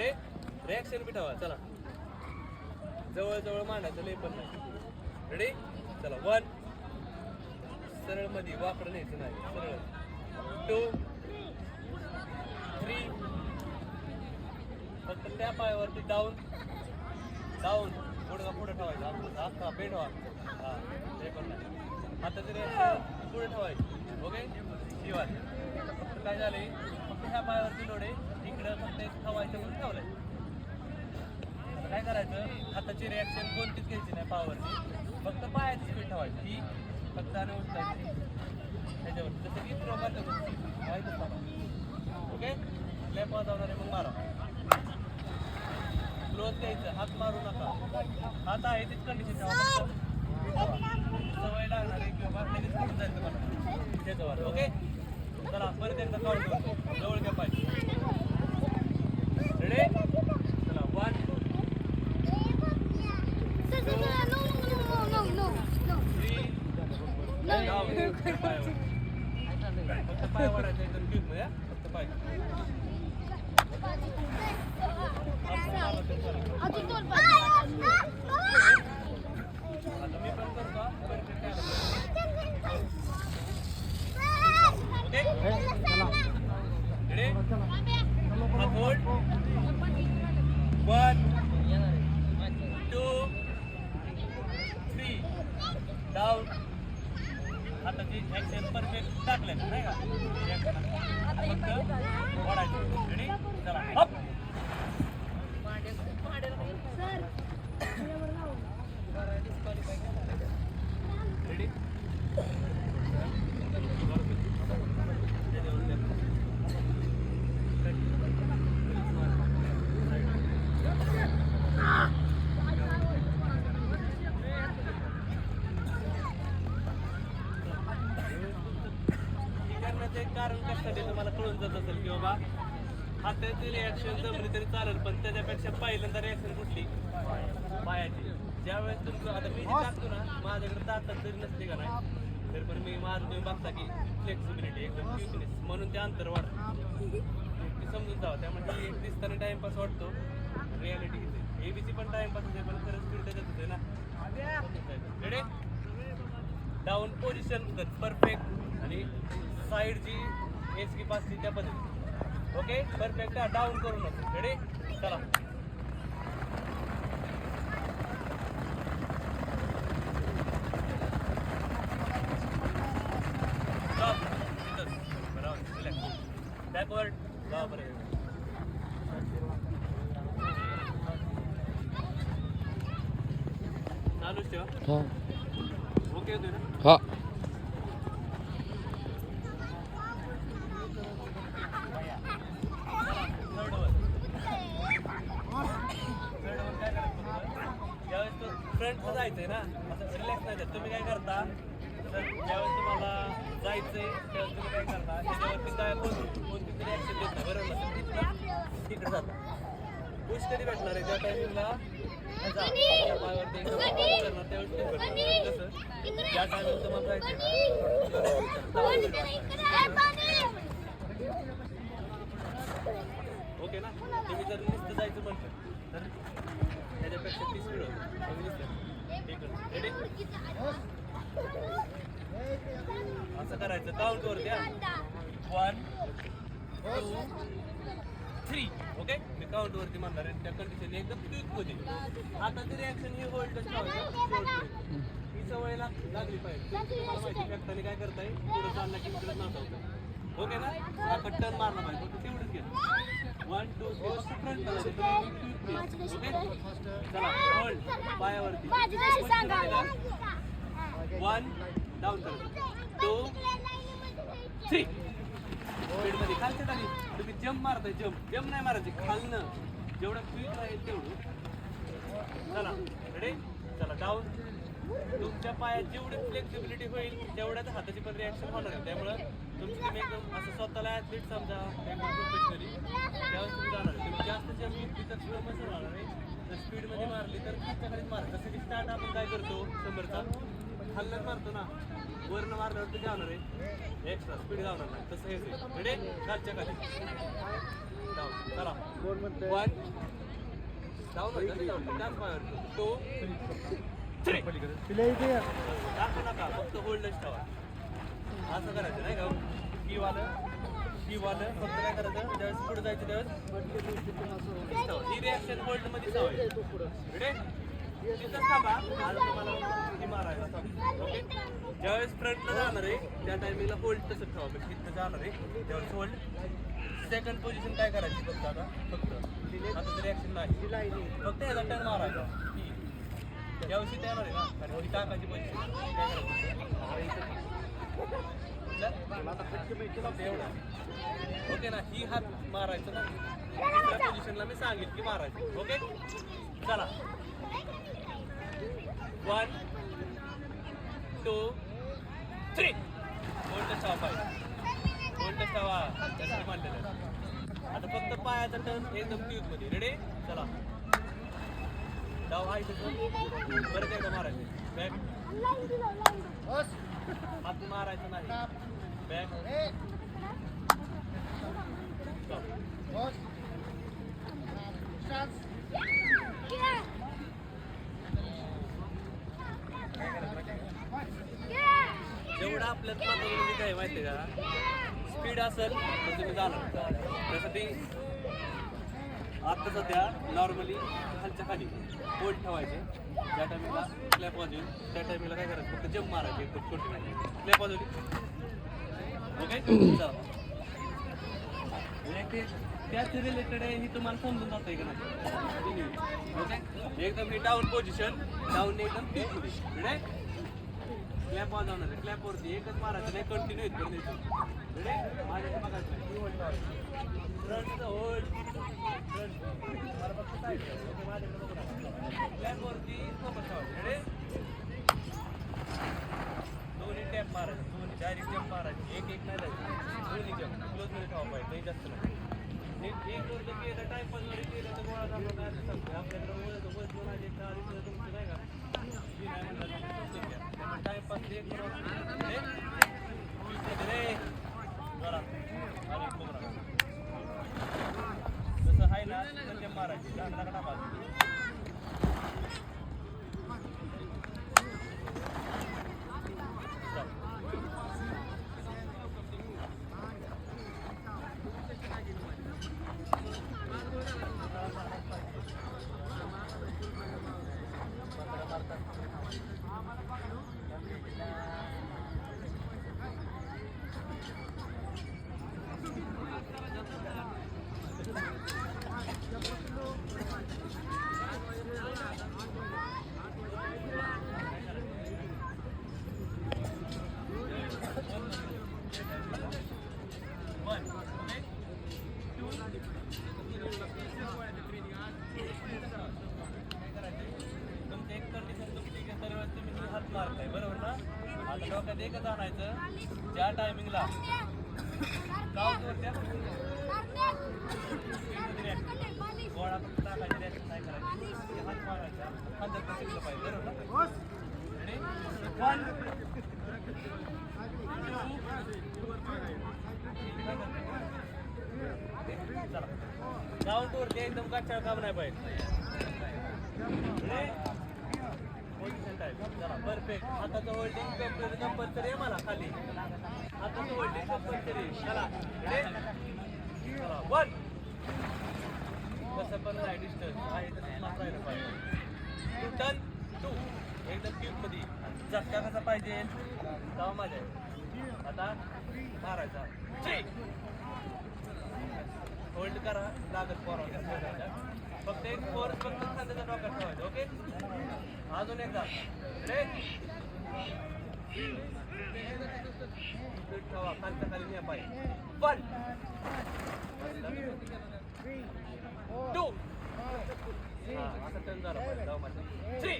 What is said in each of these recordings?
इकडे. रिॲक्शन बी ठेवा चला. जवळ जवळ मांडायचं लय पण नाही. रेडी चला वन सरळमध्ये वाकडं न्यायचं नाही सरळ. टू थ्री फक्त त्या पायावरती डाऊन डाऊन पुढं पुढं ठेवायचा? अख्खा अख्खा बेट हा ते पण नाही. आता तरी पुढे ठेवायचं. ओके शिवाय फक्त काय झाले फक्त ह्या पायावरती लोडे. इकडं फक्त एक ठेवायचं म्हणून ठेवलंय. काय करायचं? हाताची रिॲक्शन कोणतीच घ्यायची नाही पावरची फक्त पायाची स्पीड ठेवायची. ही फक्त आणि उचलायची त्याच्यावर. जसं की थ्रो मला ओके लेप आहे मग मारा. क्लोज घ्यायचं. हात मारू नका. हात आहे तीच कंडिशन ठेवा. सवय लागणार आहे किंवा लगेच करून जाईल तुम्हाला त्याच्यावर ओके? चला परत एकदा काउंट करतो जवळ घ्या पाहिजे रेडी चला वन फक्त पाय वाढायचं एकदम हा. फक्त पाय अजून दोन पाच आता मी पण करतो हा. परफेक्ट आहे रेडी हात hold one two three down आता जी ॲक्शन परफेक्ट टाकलं नाही का? Action. फक्त वाढायचं रेडी चला. ते कारण कशासाठी तुम्हाला कळून जात असेल की बाबा हातातील रिॲक्शन जमली तरी चालेल पण त्याच्यापेक्षा पहिल्यांदा रिॲक्शन कुठली? पायाची. ज्यावेळेस तुमचं आता मी टाकतो ना माझ्याकडे ताकद जरी नसते का नाही तर पण मी माझं तुम्ही बघता की फ्लेक्सिबिलिटी एकदम क्युकनेस म्हणून ते अंतर वाढतं. ते समजून जावं. त्यामुळे एक दिसताना टाइमपास वाटतो रियालिटी घेते एबीसी पण टाईमपास होते पण खरंच स्पीड त्याच्यात होते ना. रेडी डाऊन पोझिशन परफेक्ट आणि साईड जी एस की पासची त्या पद्धती ओके परफेक्ट डाऊन करू नको रेडी चला. इथंच. बरोबर. चालूच ओके होते ना? हा। करता तर ज्यावेळेस तुम्हाला जायचंय त्यावेळेस तुम्ही काय करता त्याच्यावरती काय कोण कोणती तरी ॲक्शन नाही बरोबर ना? तिथनं तिकडे जाता पुश कधी भेटणार आहे? त्या टायमिंगला जा. त्या पायावरती एकदम करणार. त्यावेळेस ते भेटणार. कसं? ज्या टायमिंग तुम्हाला जायचं ओके ना? तुम्ही जर नुसतं जायचं म्हटलं तर त्याच्यापेक्षा तीस आहे. रेडी असं करायचं. काउंट वर द्या. वन टू थ्री ओके मी काउंट वरती म्हणणार आहे. त्या कंडिशन एकदम क्विकमध्ये. आता तरी ऍक्शन ही होल्ड ही सवय लाग- लागली पाहिजे. माहिती फेकताना काय करताय? पुढे चालला की इकडे नव्हतं ओके ना? आता टर्न मारला पाहिजे. फक्त तेवढंच घ्या. वन टू थ्री फक्त फ्रंट ओके चला. होल्ड पायावरती वन डाऊन करत टू थ्री स्पीड खालच्या खाली तुम्ही जम्प मारताय जम्प जम्प नाही मारायचे खालनं. जेवढं क्विक राहील तेवढं. चला रेडी चला डाऊन तुमच्या पायात जेवढी फ्लेक्सिबिलिटी होईल तेवढ्याच हाताची पण रिॲक्शन होणार आहे. त्यामुळं तुमची तुम्ही एकदम असं स्वतःला ॲथलीट समजा एकदम प्रोफेशनली त्यावेळेस तुम्ही जाणार तुम्ही जास्त जम्प घेतली तर स्लो मशीन होणार आहे. तर स्पीडमध्ये मारली तर खालच्या खालीच मारा. जसं की स्टार्ट आपण काय करतो शंभरचा. खाल्ल्यात मारतो ना वरनं मारल्यावर ते जाणार आहे. एक्स्ट्रा स्पीड जाणार नाही. तसं हेच आहे रेडी खालच्या खाली. जाऊ चला. वन डाऊन त्याच पायावर टू थ्री टाकू नका. फक्त होल्डच ठेवा. असं करायचं नाही का? की वालं. की वालं. फक्त काय करायचं? ज्यावेळेस पुढे जायचं त्यावेळेस. ठेवा. ही रिॲक्शन होल्डमध्ये सवय रेडी ज्यावेळेस फ्रंटला जाणार आहे त्या टायमिंगला होल्ड तसं ठेवा. म्हणजे तिथं जाणार आहे त्यावेळेस होल्ड सेकंड पोझिशन काय करायची फक्त आता? फक्त. आता रिॲक्शन नाही. फक्त याचा टर्न मारायचा. यावर्षी तयार आहे ना? कारण ही टाकायची पोझिशन काय करायचं फक्त एवढं ओके ना ही हात मारायचं ना पोझिशनला मी सांगेल की मारायचं. ओके? चला. वन टू थ्री गोल्ड पाहिजे गोल्ड स्टावा त्यासाठी मांडलेलं आहे. आता फक्त पायाचा टर्न एकदम ट्यूबमध्ये. रेडी चला. डाव हाय परत एकदा मारायचं. बॅक हात मारायचा नाही. बॅक जेवढं आपल्यात आहे माहिती का? स्पीड असेल तर तुम्ही जाणार त्यासाठी आत्ता सध्या नॉर्मली खालच्या खाली होल्ड ठेवायचे. ज्या टायमिंगला क्लॅप वाजवून त्या टायमिंगला काय करायचं? फक्त जम्प मारायचे एकदम छोटी क्लॅप वाजवली. ओके चला ते त्याच रिलेटेड आहे ही तुम्हाला समजून जातं का नाही? ओके एकदम ही डाऊन पोझिशन डाऊन एकदम पीक पोझिशन क्लॅप वाजवणार आहे क्लॅप वरती एकच मारायचं नाही कंटिन्यू येत पण रेडी माझ्या बघायचं नाही होल्ड क्लॅप रेडी दोन्ही टॅप मारायचं. दोन्ही. डायरेक्ट टॅप मारायचे. एक एक नाही जायचं. दोन्ही टॅप क्लोजमध्ये ठेवा पाहिजे. काही जास्त नाही. एक एक वर जर केलं केलं तर गोळा झाला. आपल्याकडे वय वय दोन टाइमपास रे जसं आहे ना तसं ते लहान लहान टाकायचं One, okay? तुमची एक कंडिशन तुमची की दरवेळेस तुम्ही ही हात मारताय बरोबर ना आता डोक्यात एकच आणायचं? ज्या टायमिंगला त्या गोळा फक्त टाकायची reaction नाही करायचं. हात मारायचा. शिकलं पाहिजे बरोबर ना? Ready? काउंट वरती एकदम गच्चा काम नाही पाहिजे. पोझिशन टाईप चला परफेक्ट हाताचं होल्डिंग कंपल्सरी आहे मला खाली. हाताचं होल्डिंग कंपल्सरी चला वन कसं पण नाही डिस्टन्स आहे तसं मात्र राहिलं पाहिजे. टू टन टू एकदम क्यूबमध्ये झटका कसा पाहिजे? तेव्हा माझ्या. आहे. आता मारायचा. ठीक होल्ड करा. लागत फॉर फक्त एक फोर फक्त खांद्याच्या डोक्यात ठेवायचं ओके अजून एकदा रेडी ठेवा खालच्या खाली न्या पाहिजे वन टू हा आता टर्न झाला पाहिजे जाऊ माझं थ्री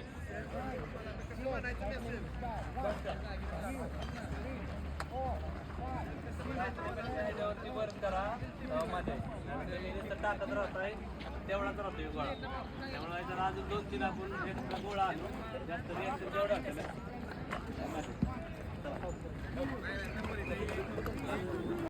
ह्याच्यावरती वर्क करा तेव्हा माझ्या टाकत राहत आहे तेवढाच राहतो गोळा. त्यामुळे जर अजून दोन तीन आपण एक्स्ट्रा गोळा आलो जास्त रिॲक्शन तेवढं असेल.